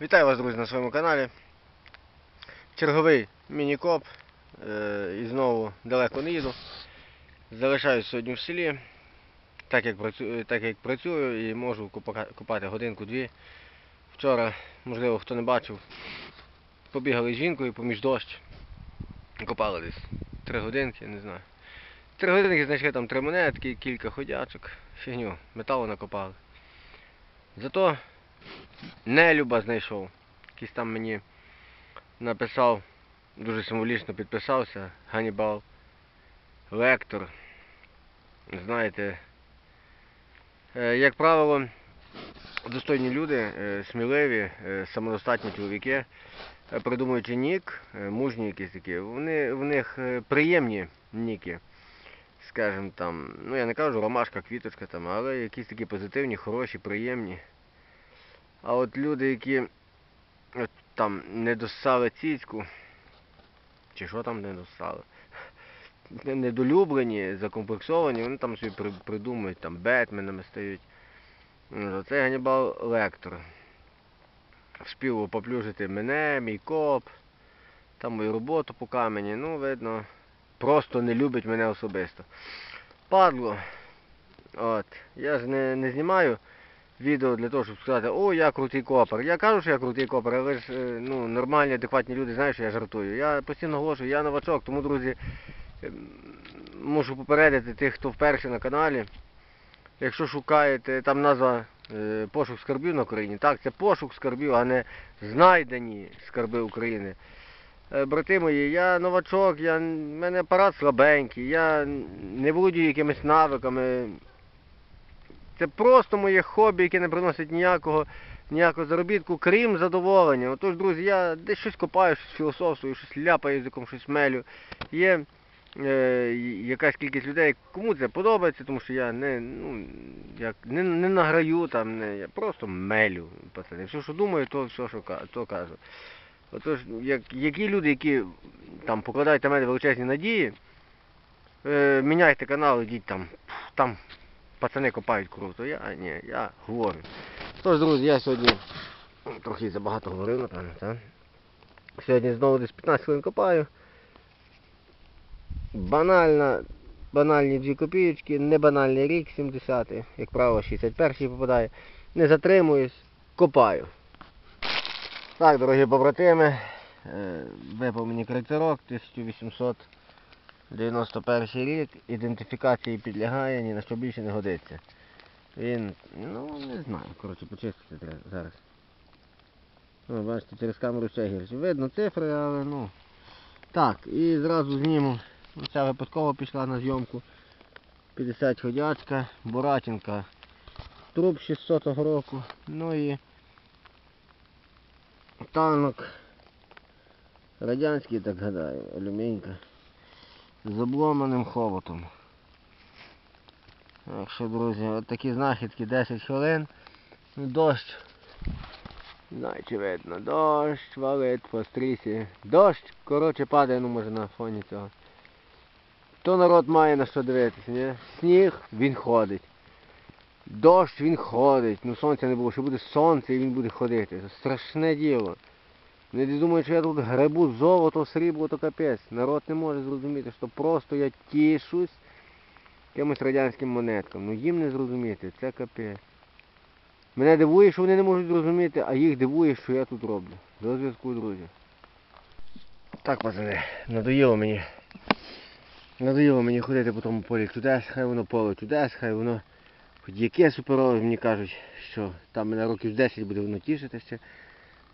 Вітаю вас, друзі, на своєму каналі. Черговий міні-коп. Е, і знову далеко не їду. Залишаюсь сьогодні в селі, так як працюю, так як працюю і можу купати годинку-дві. Вчора, можливо, хто не бачив, побігали з жінкою поміж дощ. Копали десь три годинки, не знаю. Три годинки знайшли там три монетки, кілька ходячок, фігню, металу накопали. Зато Нелюба знайшов. Якийсь там мені написав, дуже символічно підписався, Ганібал. Лектор. Знаєте, е, як правило, достойні люди, е, сміливі, е, самодостатні чоловіки, придумуючи нік, мужні якісь такі, вони, в них приємні ніки. Скажем там, ну я не кажу ромашка, квіточка там, але якісь такі позитивні, хороші, приємні. А от люди, які от, там не доссали цицьку, чи що там не доссали, не- недолюблені, закомплексовані, вони там собі при- придумують, там Бетменами стають. Ну, Це Ганібал Лектор. Вспів поплюжити мене, мій коп, там мою роботу по камені. Ну, видно, просто не любить мене особисто. Падло. От. Я ж не, не знімаю відео для того, щоб сказати, о, я крутий копер. Я кажу, що я крутий копер, але ж е, ну, нормальні, адекватні люди знають, що я жартую. Я постійно оголошую, я новачок, тому, друзі, ем, мушу попередити тих, хто вперше на каналі. Якщо шукаєте, там назва е, пошук скарбів на Україні. Так, це пошук скарбів, а не знайдені скарби України. Е, Брати мої, я новачок, я, в мене апарат слабенький, я не володію якимись навиками. Це просто моє хобі, яке не приносить ніякого, ніякого заробітку, крім задоволення. Отож, друзі, я десь щось копаю, щось філософствую, щось ляпаю язиком, щось мелю. Є е, якась кількість людей, кому це подобається, тому що я не, ну, як, не, не награю там, не, я просто мелю, пацани. Все, що думаю, то все, що то кажу. Отож, як, які люди, які там покладають на мене величезні надії, е, міняйте канал, ідіть там, там пацани копають круто. Я ні, я говорю. Тож, друзі, я сьогодні трохи забагато говорив, напевно, так? Сьогодні знову десь 15 хвилин копаю. Банальна, банальні 2 копійки, не банальний рік 70 як правило, 61-й попадає. Не затримуюсь, копаю. Так, дорогі побратими, е, випав мені крейцерок 1800. 91 рік, ідентифікації підлягає, ні на що більше не годиться. Він, ну не знаю, коротше, почистити треба зараз. Ну, Бачите, через камеру ще гірше. Видно цифри, але ну. Так, і зразу зніму. Ця випадково пішла на зйомку. 50 ходячка, Буратінка. Труп 600 року. Ну і танок. Радянський, так гадаю, алюмінька. З обломаним хоботом. Так що, друзі, от такі знахідки 10 хвилин. Ну, Дощ. Знаю, чи видно. Дощ валить по стрісі. Дощ, коротше, падає, ну може на фоні цього. То народ має на що дивитися, ні? Сніг, він ходить. Дощ він ходить. Ну сонця не було, що буде сонце і він буде ходити. Це страшне діло. Не думаю, що я тут гребу золото, срібло, то капець. Народ не може зрозуміти, що просто я тішусь якимось радянським монеткам. Ну їм не зрозуміти, це капець. Мене дивує, що вони не можуть зрозуміти, а їх дивує, що я тут роблю. До зв'язку, друзі. Так, пацани, надоїло мені. Надоїло мені ходити по тому полі чудес, хай воно поле чудес, хай воно хоч яке суперове, мені кажуть, що там мене років 10 буде воно тішитися.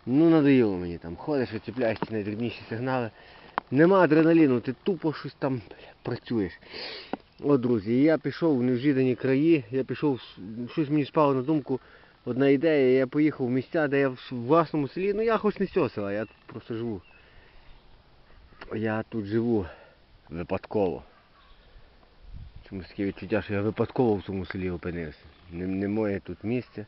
Ну надоїло мені там. Ходиш, вицепляєш ті найдрібніші сигнали. Нема адреналіну, ти тупо щось там працюєш. О, друзі, я пішов в невжидані краї, я пішов, щось мені спало на думку, одна ідея, я поїхав в місця, де я в власному селі, ну я хоч не з цього села, я тут просто живу. Я тут живу випадково. Чомусь таке відчуття, що я випадково в цьому селі опинився. Не, не моє тут місце.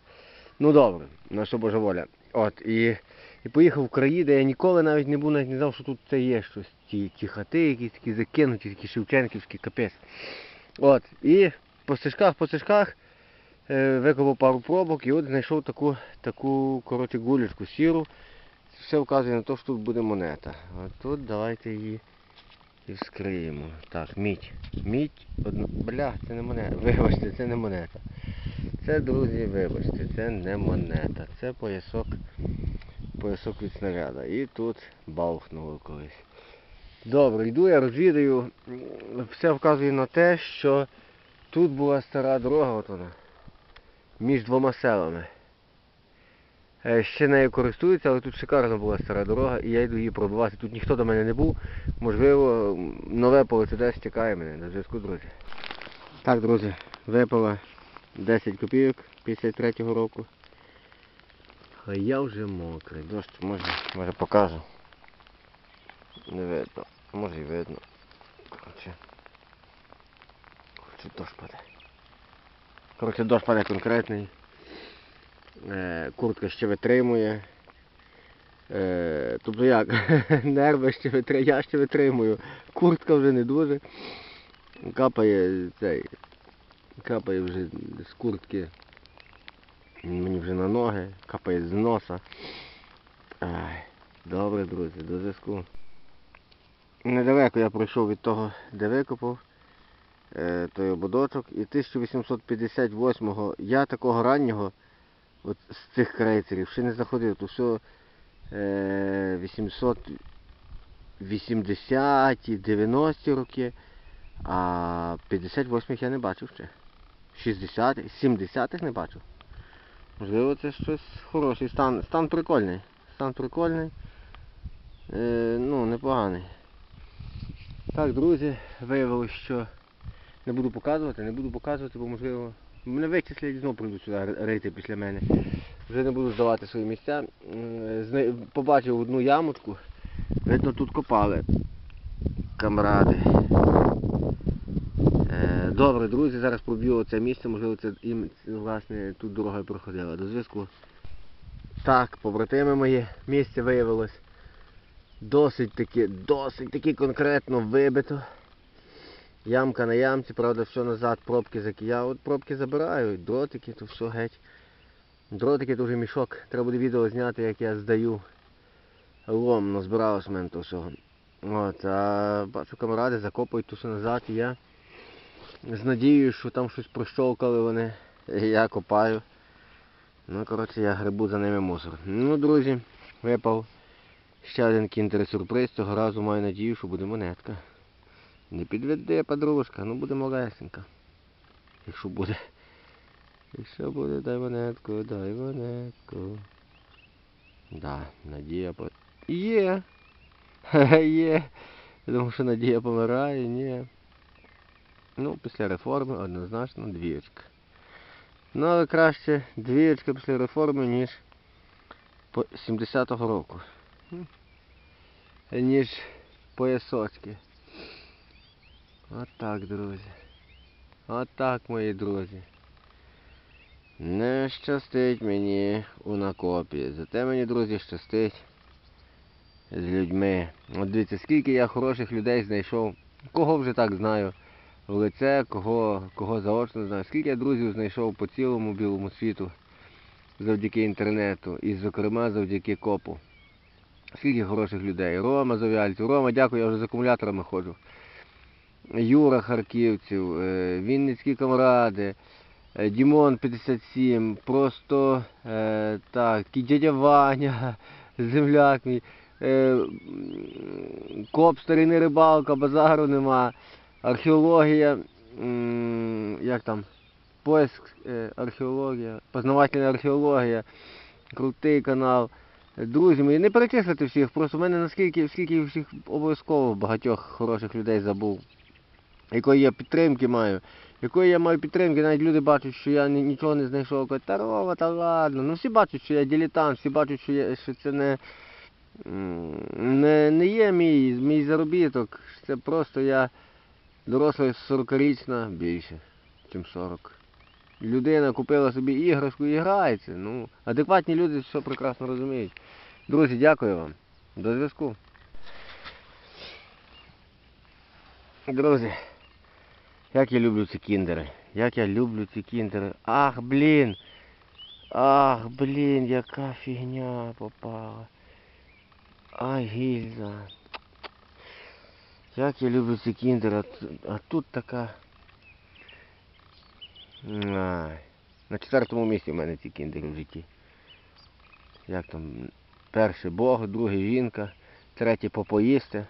Ну добре, на що Божа воля. От, і, і поїхав в краї, де я ніколи навіть не був, навіть не знав, що тут це є щось. Ті, ті хати якісь такі закинуті, такі шевченківські, капець. От, і по стежках, по стежках Е, Викопав пару пробок і от знайшов таку, таку коротше, гулечку сіру. Все вказує на те, що тут буде монета. А тут давайте її і вскриємо. Так, мідь. Мідь, одну... бля, це не монета. Вибачте, це не монета. Це, друзі, вибачте, це не монета. Це поясок, поясок від снаряда. І тут бахнуло колись. Добре, йду, я розвідаю. Все вказує на те, що тут була стара дорога, от вона. Між двома селами. Е, Ще нею користуються, але тут шикарна була стара дорога, і я йду її пробивати. Тут ніхто до мене не був. Можливо, нове поле чудес чекає мене на зв'язку, друзі. Так, друзі, випало 10 копійок 53-го року. А я вже мокрий. Дощ, може, може покажу. Не видно. Може і видно. Коротше. Коротше, дощ паде. Коротше, дощ паде конкретний. Е, куртка ще витримує. Е, тобто як? Нерви ще витримую, я ще витримую. Куртка вже не дуже. Капає цей. Капає вже з куртки. Мені вже на ноги, капає з носа. Ай, добре, друзі, до зв'язку. Недалеко я пройшов від того, де викопав е, той ободочок. І 1858-го я такого раннього от з цих крейцерів ще не заходив. То все е, 880-ті, 90-ті роки, а 58-х я не бачив ще. 60-х, 70-х не бачив. Можливо, це щось хороший стан. Стан прикольний. Стан прикольний. Е, ну, непоганий. Так, друзі, виявилось, що не буду показувати, не буду показувати, бо можливо. Мене вичислять знову прийдуть сюди ри- рити після мене. Вже не буду здавати свої місця. Побачив одну ямочку. Видно, тут копали. Камради. Добре, друзі, зараз проб'ю це місце, можливо, це їм власне тут дорога проходила. До зв'язку. Так, побратими мої, місце виявилось досить таки, досить таки конкретно вибито. Ямка на ямці, правда, все назад, пробки заки. Я от пробки забираю, дротики, то все геть. Дротики то вже мішок. Треба буде відео зняти, як я здаю лом, назбиралось в мене то всього. От, а бачу камаради закопують то все назад і я з надією, що там щось прощолкали вони. Я копаю. Ну, коротше, я грибу за ними мусор. Ну, друзі, випав ще один кіндер-сюрприз. Цього разу маю надію, що буде монетка. Не підведе подружка, ну буде малесенька. Якщо буде. Якщо буде, дай монетку, дай монетку. Да, надія по... Є! Є! Я думав, що надія помирає, ні. Ну, після реформи однозначно двієчка. Ну, але краще двієчка після реформи, ніж по 70-го року. Ніж поясочки. От так, друзі. От так, мої друзі. Не щастить мені у накопі. Зате мені, друзі, щастить з людьми. От дивіться, скільки я хороших людей знайшов. Кого вже так знаю в лице, кого, кого заочно знаю. Скільки я друзів знайшов по цілому білому світу завдяки інтернету і, зокрема, завдяки копу. Скільки хороших людей. Рома Зав'яльців. Рома, дякую, я вже з акумуляторами ходжу. Юра Харківців, е, Вінницькі камради, е, Дімон 57, просто е, так, дядя Ваня, земляк мій, коп старий рибалка, базару нема, археологія, як там, поиск, е, археологія, познавательна археологія, крутий канал. Друзі мої, не перечислити всіх, просто в мене наскільки, скільки всіх обов'язково багатьох хороших людей забув якої я підтримки маю. Якої я маю підтримки, навіть люди бачать, що я нічого не знайшов. Кажуть, та Рова, та ладно. Ну всі бачать, що я дилетант, всі бачать, що, я, що це не, не, не є мій, мій заробіток. Це просто я доросла 40-річна більше, ніж 40. Людина купила собі іграшку і грається. Ну, адекватні люди все прекрасно розуміють. Друзі, дякую вам. До зв'язку. Друзі, як я люблю ці кіндери. Як я люблю ці кіндери. Ах, блін. Ах, блін, яка фігня попала. Ай, гільза. Як я люблю ці кіндери, а тут така. На четвертому місці в мене ці кіндери в житті. Як там? Перший Бог, другий жінка, третє попоїсти.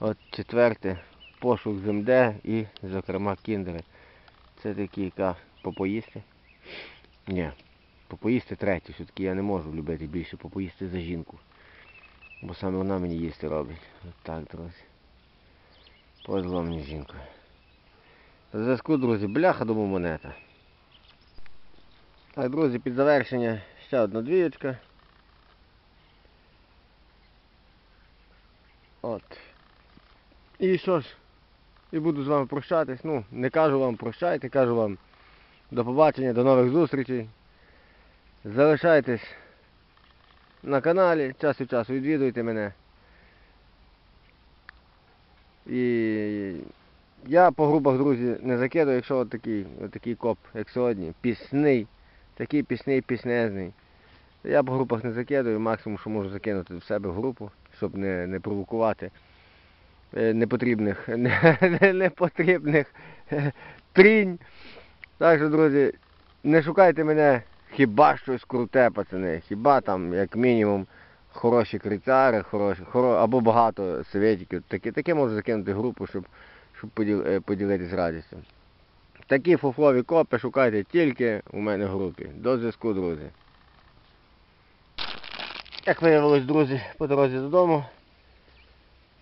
От четверте пошук ЗМД і, зокрема, кіндери. Це такі, яка попоїсти. Ні, попоїсти третє, все-таки я не можу любити більше попоїсти за жінку. Бо саме вона мені їсти робить. От так, друзі. Повезло мені жінкою. На зв'язку, друзі, бляха дому монета. Так, друзі, під завершення ще одна двієчка. От. І що ж, і буду з вами прощатись. Ну, не кажу вам прощайте, кажу вам до побачення, до нових зустрічей. Залишайтесь на каналі, час від часу відвідуйте мене. І я по групах, друзі, не закидаю, якщо от такий, от такий коп, як сьогодні, пісний, такий пісний, піснезний. Я по групах не закидаю, максимум, що можу закинути в себе в групу, щоб не, не провокувати е, непотрібних, непотрібних е, трінь. Так що, друзі, не шукайте мене хіба щось круте, пацани. Хіба там, як мінімум, хороші крицари, хороші, хоро, або багато советиків. Таке, таке можу закинути групу, щоб, щоб поділ, е, радістю. Такі фуфлові копи шукайте тільки у мене в групі. До зв'язку, друзі. Як виявилось, друзі, по дорозі додому.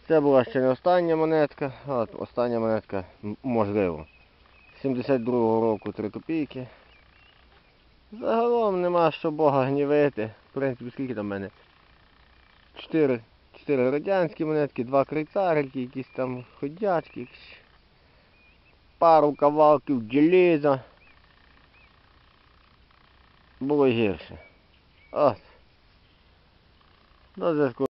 Це була ще не остання монетка, а остання монетка, можливо. 72-го року 3 копійки. Загалом нема що Бога гнівити. В принципі, скільки там в мене? 4, 4 радянські монетки, 2 крейцарики, якісь там ходячки, якісь. пару кавалків джеліза. Було гірше. От. До зв'язку.